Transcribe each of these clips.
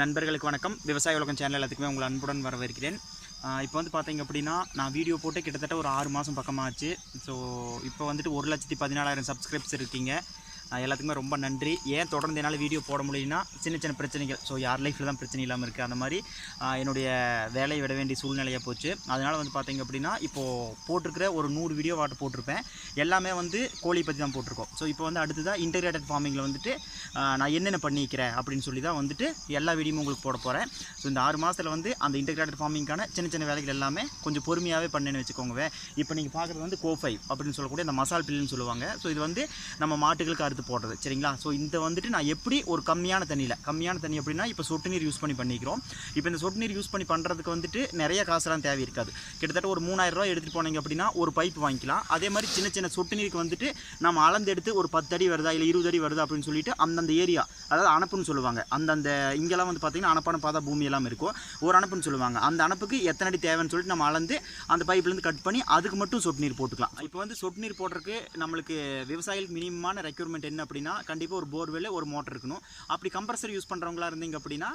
நண்பர்களுக்கு வணக்கம். விவசாய உலகம் சேனல் எல்லாத்துக்குமே உங்களை அன்புடன் வரவேற்கிறேன். இப்போ வந்து பார்த்தீங்க அப்படின்னா நான் வீடியோ போட்டு கிட்டத்தட்ட ஒரு ஆறு மாதம் பக்கமாச்சு. ஸோ இப்போ வந்துட்டு ஒரு லட்சத்தி பதினாலாயிரம் சப்ஸ்கிரைப்ஸ் இருக்கீங்க. எல்லாத்துக்குமே ரொம்ப நன்றி. ஏன் தொடர்ந்து என்னால் வீடியோ போட முடியும்னா சின்ன சின்ன பிரச்சனைகள். ஸோ யார் லைஃப்பில் தான் பிரச்சனை இல்லாமல் இருக்குது அந்த மாதிரி என்னுடைய வேலையை விட வேண்டிய சூழ்நிலையாக போச்சு. அதனால் வந்து பார்த்திங்க அப்படின்னா இப்போது போட்டிருக்கிற ஒரு நூறு வீடியோ வாட்டர் போட்டிருப்பேன். எல்லாமே வந்து கோழி பற்றி தான் போட்டிருக்கோம். ஸோ இப்போ வந்து அடுத்ததாக இன்டகிரேட்டட் ஃபார்மிங்கில் வந்துட்டு நான் என்னென்ன பண்ணிக்கிறேன் அப்படின்னு சொல்லி தான் வந்துட்டு எல்லா வீடியோமும் உங்களுக்கு போட போகிறேன் ஸோ இந்த ஆறு மாதத்தில் வந்து அந்த இன்டகிரேட்டட் ஃபார்மிங்கான சின்ன சின்ன வேலைகள் எல்லாமே கொஞ்சம் பொறுமையாகவே பண்ணேன்னு வச்சுக்கோங்க. இப்போ நீங்கள் பார்க்குறது வந்து கோஃபை அப்படின்னு சொல்லக்கூடிய இந்த மசால் பில்லுன்னு சொல்லுவாங்க. ஸோ இது வந்து நம்ம மாட்டுகளுக்கு எடுத்து போடுறது சரிங்களா? ஸோ இந்த வந்துட்டு நான் எப்படி ஒரு கம்மியான தண்ணியில் கம்மியான தண்ணி அப்படின்னா இப்போ சொட்டு நீர் யூஸ் பண்ணி பண்ணிக்கிறோம். இப்போ இந்த சொட்டு நீர் யூஸ் பண்ணி பண்ணுறதுக்கு வந்துட்டு நிறைய காசுலாம் தேவை இருக்காது கிட்டத்தட்ட ஒரு மூணாயிரம் ரூபாய் எடுத்துகிட்டு போனீங்க அப்படின்னா ஒரு பைப் வாங்கிக்கலாம். அதே மாதிரி சின்ன சின்ன சொட்டு நீருக்கு வந்துட்டு நம்ம அளந்து எடுத்து ஒரு பத்து அடி வருதா இல்லை இருபது அடி வருதா அப்படின்னு சொல்லிட்டு அந்தந்த ஏரியா அதாவது அனுப்புன்னு சொல்லுவாங்க. அந்தந்த இங்கெல்லாம் வந்து பார்த்தீங்கன்னா அணப்பான பாதா பூமி எல்லாம் இருக்கும். ஒரு அனுப்புன்னு சொல்லுவாங்க. அந்த அணப்புக்கு எத்தனை அடி தேவைன்னு சொல்லிட்டு நம்ம அளந்து அந்த பைப்லேருந்து கட் பண்ணி அதுக்கு மட்டும் சொட்டு நீர் போட்டுக்கலாம். இப்போ வந்து சொட்டு நீர் போடுறதுக்கு நம்மளுக்கு விவசாயிகளுக்கு மினிமமான ரெக்யூர்மெண்ட் என்ன அப்படின்னா கண்டிப்பாக ஒரு போர்வெல் ஒரு மோட்டர் இருக்கணும். அப்படி கம்ப்ரஸர் யூஸ் பண்ணுறவங்களா இருந்தீங்க அப்படின்னா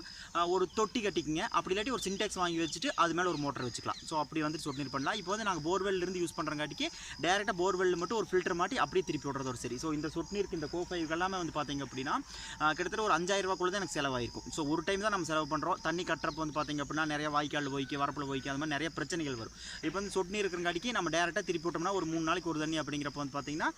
ஒரு தொட்டி கட்டிக்கிங்க. அப்படி இல்லாட்டி ஒரு சின்டெக்ஸ் வாங்கி வச்சுட்டு அது மேலே ஒரு மோட்டர் வச்சுக்கலாம். ஸோ அப்படி வந்து சொட்டு நீர் பண்ணலாம். இப்போ வந்து நாங்கள் போர்வெல்லேருந்து யூஸ் பண்ணுறங்காட்டிக்கு டேரெக்டாக போர்வெல் மட்டும் ஒரு ஃபில்டர் மாட்டி அப்படியே திருப்பி விடுறது ஒரு சரி. ஸோ இந்த சொட்டு நீருக்கு இந்த கோஃபைவ் எல்லாமே வந்து பார்த்தீங்க அப்படின்னா கிட்டத்தட்ட ஒரு அஞ்சாயிரம் தான் எனக்கு செலவாயிருக்கும். ஸோ ஒரு டைம் தான் நம்ம செலவு பண்ணுறோம் தண்ணி கட்டுறப்போ வந்து பார்த்தீங்க அப்படின்னா நிறைய வாய்க்கால் போய்க்கு வரப்பில் போய்க்கு அது மாதிரி நிறைய பிரச்சனைகள் வரும். இப்போ வந்து சொட்டு நீர் இருக்கிறங்காட்டிக்கு நம்ம டேரெக்டாக திருப்பி விட்டோம்னா ஒரு மூணு நாளைக்கு ஒரு தண்ணி அப்படிங்கிறப்ப வந்து பார்த்தீங்கன்னா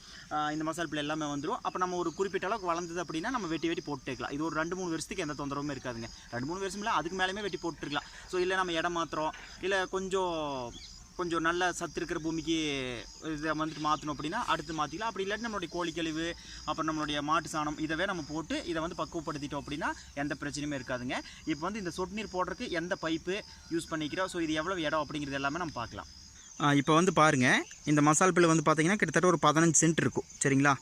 இந்த மசால் பிள்ளை எல்லாமே வந்துடும் அப்போ நம்ம ஒரு குறிப்பிட்ட அளவுக்கு வளர்ந்தது அப்படின்னா நம்ம வெட்டி வெட்டி போட்டுக்கலாம். இது ஒரு ரெண்டு மூணு வருஷத்துக்கு எந்த தொந்தரவுமே இருக்காதுங்க. ரெண்டு மூணு வருஷம் இல்லை அதுக்கு மேலேயுமே வெட்டி போட்டுருக்கலாம். ஸோ இல்லை நம்ம இடம் மாத்திரம் இல்லை கொஞ்சம் கொஞ்சம் நல்ல சத்து இருக்கிற பூமிக்கு இதை வந்துட்டு மாற்றணும் அப்படின்னா அடுத்து மாற்றிக்கலாம் அப்படி இல்லாட்டி நம்மளுடைய கோழி கழிவு அப்புறம் நம்மளுடைய மாட்டு சாணம் இதவே நம்ம போட்டு இதை வந்து பக்குவப்படுத்திட்டோம் அப்படின்னா எந்த பிரச்சனையுமே இருக்காதுங்க. இப்போ வந்து இந்த சொட்டு நீர் போடுறதுக்கு எந்த பைப்பு யூஸ் பண்ணிக்கிறோம்? ஸோ இது எவ்வளோ இடம் அப்படிங்கிறது எல்லாமே நம்ம பார்க்கலாம். இப்போ வந்து பாருங்கள் இந்த மசால் பில் வந்து பார்த்திங்கன்னா கிட்டத்தட்ட ஒரு பதினஞ்சு சென்ட் இருக்கும். சரிங்களா?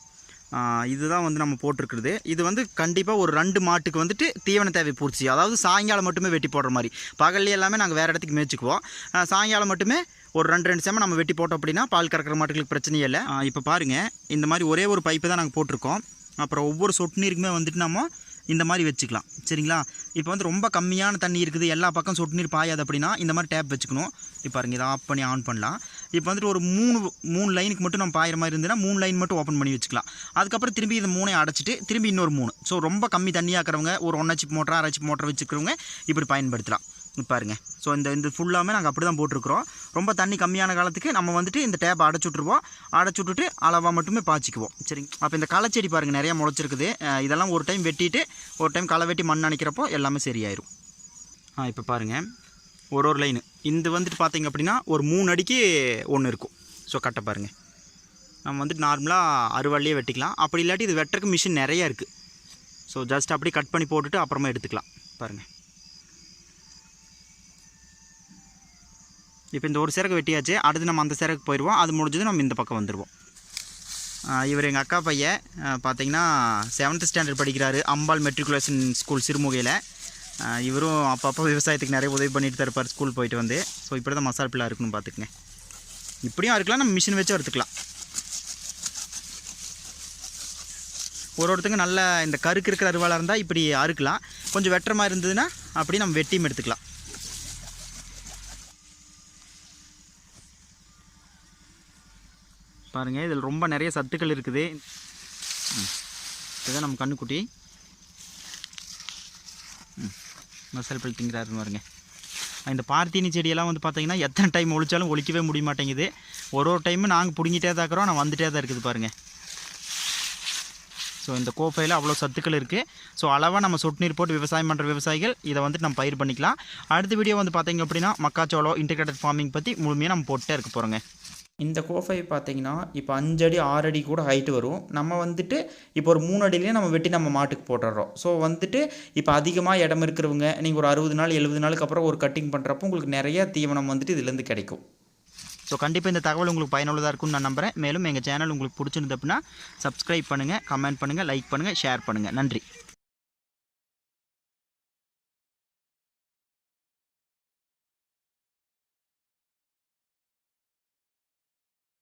இதுதான் வந்து நம்ம போட்டிருக்கிறது. இது வந்து கண்டிப்பாக ஒரு ரெண்டு மாட்டுக்கு வந்துட்டு தீவன தேவை பூர்த்தி. அதாவது சாயங்காலம் மட்டுமே வெட்டி போடுற மாதிரி. பகல்ல எல்லாமே நாங்கள் வேறு இடத்துக்கு மேய்ச்சிக்குவோம். சாயங்காலம் மட்டுமே ஒரு ரெண்டு ரெண்டு சேம நம்ம வெட்டி போட்டோம் அப்படின்னா பால் கறக்கிற மாட்டுகளுக்கு பிரச்சனையே இல்லை. இப்போ பாருங்கள் இந்த மாதிரி ஒரே ஒரு பைப்பு தான் நாங்கள் போட்டிருக்கோம். அப்புறம் ஒவ்வொரு சொட்டு நீருக்குமே வந்துட்டு நம்ம இந்த மாதிரி வச்சுக்கலாம். சரிங்களா? இப்போ வந்து ரொம்ப கம்மியான தண்ணி இருக்குது. எல்லா பக்கம் சொட்டு நீர் பாயாது அப்படின்னா இந்த மாதிரி டேப் வச்சுக்கணும். இப்போ பாருங்கள் இதை ஆஃப் பண்ணி ஆன் பண்ணலாம். இப்போ வந்துட்டு ஒரு மூணு மூணு லைனுக்கு மட்டும் நம்ம பாயிற மாதிரி இருந்ததுன்னா மூணு லைன் மட்டும் ஓப்பன் பண்ணி வச்சுக்கலாம். அதுக்கப்புறம் திரும்பி இந்த மூணையும் அடைச்சிட்டு திரும்பி இன்னொரு மூணு. ஸோ ரொம்ப கம்மி தண்ணியாக்கிறவங்க ஒரு ஒன்றரை சிப் மோட்டர் அரை மோட்டர் வச்சுக்கிறவங்க இப்படி பயன்படுத்தலாம். பாருங்கள் பாருங்க. ஸோ இந்த இந்த ஃபுல்லாமே நாங்கள் அப்படி தான் போட்டிருக்கிறோம். ரொம்ப தண்ணி கம்மியான காலத்துக்கு நம்ம வந்துட்டு இந்த டேப்பை அடைச்சி விட்ருவோம் அடைச்சி விட்டுட்டு அளவாக மட்டுமே பாய்ச்சிக்குவோம். சரிங்க. அப்போ இந்த களைச்செடி பாருங்கள் நிறையா முளைச்சிருக்குது. இதெல்லாம் ஒரு டைம் வெட்டிட்டு ஒரு டைம் களை வெட்டி மண் அணைக்கிறப்போ எல்லாமே சரியாயிரும். ஆ இப்போ பாருங்கள் ஒரு ஒரு லைனு இந்த வந்துட்டு பார்த்தீங்க அப்படின்னா ஒரு மூணு அடிக்கு ஒன்று இருக்கும். ஸோ கட்ட பாருங்கள் நம்ம வந்துட்டு நார்மலாக அறுவாள்லேயே வெட்டிக்கலாம். அப்படி இல்லாட்டி இது வெட்டுறக்கு மிஷின் நிறையா இருக்குது ஸோ ஜஸ்ட் அப்படியே கட் பண்ணி போட்டுட்டு அப்புறமா எடுத்துக்கலாம். பாருங்கள் இப்போ இந்த ஒரு சிறகு வெட்டியாச்சு. அடுத்து நம்ம அந்த சிறகு போயிடுவோம். அது முடிஞ்சது நம்ம இந்த பக்கம் வந்துடுவோம் இவர் எங்கள் அக்கா பையன் பார்த்தீங்கன்னா செவன்த் ஸ்டாண்டர்ட் படிக்கிறாரு. அம்பாள் மெட்ரிகுலேஷன் ஸ்கூல் சிறுமுகையில். இவரும் அப்பப்போ விவசாயத்துக்கு நிறைய உதவி பண்ணிட்டு தான் இருப்பார் ஸ்கூல் போயிட்டு வந்து. ஸோ இப்படி தான் மசால் பிள்ளை இருக்குன்னு பார்த்துக்குங்க. இப்படியும் அறுக்கலாம் நம்ம மிஷின் வச்சு அறுத்துக்கலாம் ஒரு ஒருத்தங்க நல்ல இந்த கருக்கு இருக்கிற அருவாளாக இருந்தால் இப்படி அறுக்கலாம். கொஞ்சம் வெட்டுற மாதிரி இருந்ததுன்னா அப்படி நம்ம வெட்டியும் எடுத்துக்கலாம். பாருங்கள் இதில் ரொம்ப நிறைய சத்துக்கள் இருக்குது. ம். இதுதான் நம்ம கண்ணுக்குட்டி. மசல் பல் திங்கிறாருன்னு பாருங்க. இந்த பார்த்தீனி செடியெல்லாம் வந்து பார்த்தீங்கன்னா எத்தனை டைம் ஒழிச்சாலும் ஒழிக்கவே முடிய மாட்டேங்குது ஒரு ஒரு டைமும் நாங்கள் பிடுங்கிட்டே தான் இருக்கிறோம் நான் வந்துகிட்டே தான் இருக்குது பாருங்கள் ஸோ இந்த கோப்பையில் அவ்வளோ சத்துக்கள் இருக்குது ஸோ அளவாக நம்ம சொட்டு நீர் போட்டு விவசாயம் பண்ணுற விவசாயிகள் இதை வந்துட்டு நம்ம பயிர் பண்ணிக்கலாம். அடுத்த வீடியோ வந்து பார்த்தீங்க அப்படின்னா மக்காச்சோளம் இன்டிகிரேட்டட் ஃபார்மிங் பற்றி முழுமையாக நம்ம போட்டே இருக்க போகிறோங்க இந்த கோஃபை பார்த்தீங்கன்னா இப்போ அஞ்சடி ஆறடி ஆறு அடி கூட ஹைட்டு வரும். நம்ம வந்துட்டு இப்போ ஒரு மூணு அடியிலேயே நம்ம வெட்டி நம்ம மாட்டுக்கு போட்டுடுறோம் ஸோ வந்துட்டு இப்போ அதிகமாக இடம் இருக்கிறவங்க நீங்கள் ஒரு அறுபது நாள் எழுபது நாளுக்கு அப்புறம் ஒரு கட்டிங் பண்ணுறப்போ உங்களுக்கு நிறைய தீவனம் வந்துட்டு இதுலேருந்து கிடைக்கும். ஸோ கண்டிப்பாக இந்த தகவல் உங்களுக்கு பயனுள்ளதாக இருக்கும்னு நான் நம்புகிறேன் மேலும் எங்கள் சேனல் உங்களுக்கு பிடிச்சிருந்து அப்படின்னா சப்ஸ்கிரைப் பண்ணுங்கள் கமெண்ட் பண்ணுங்கள் லைக் பண்ணுங்கள் ஷேர் பண்ணுங்கள் நன்றி.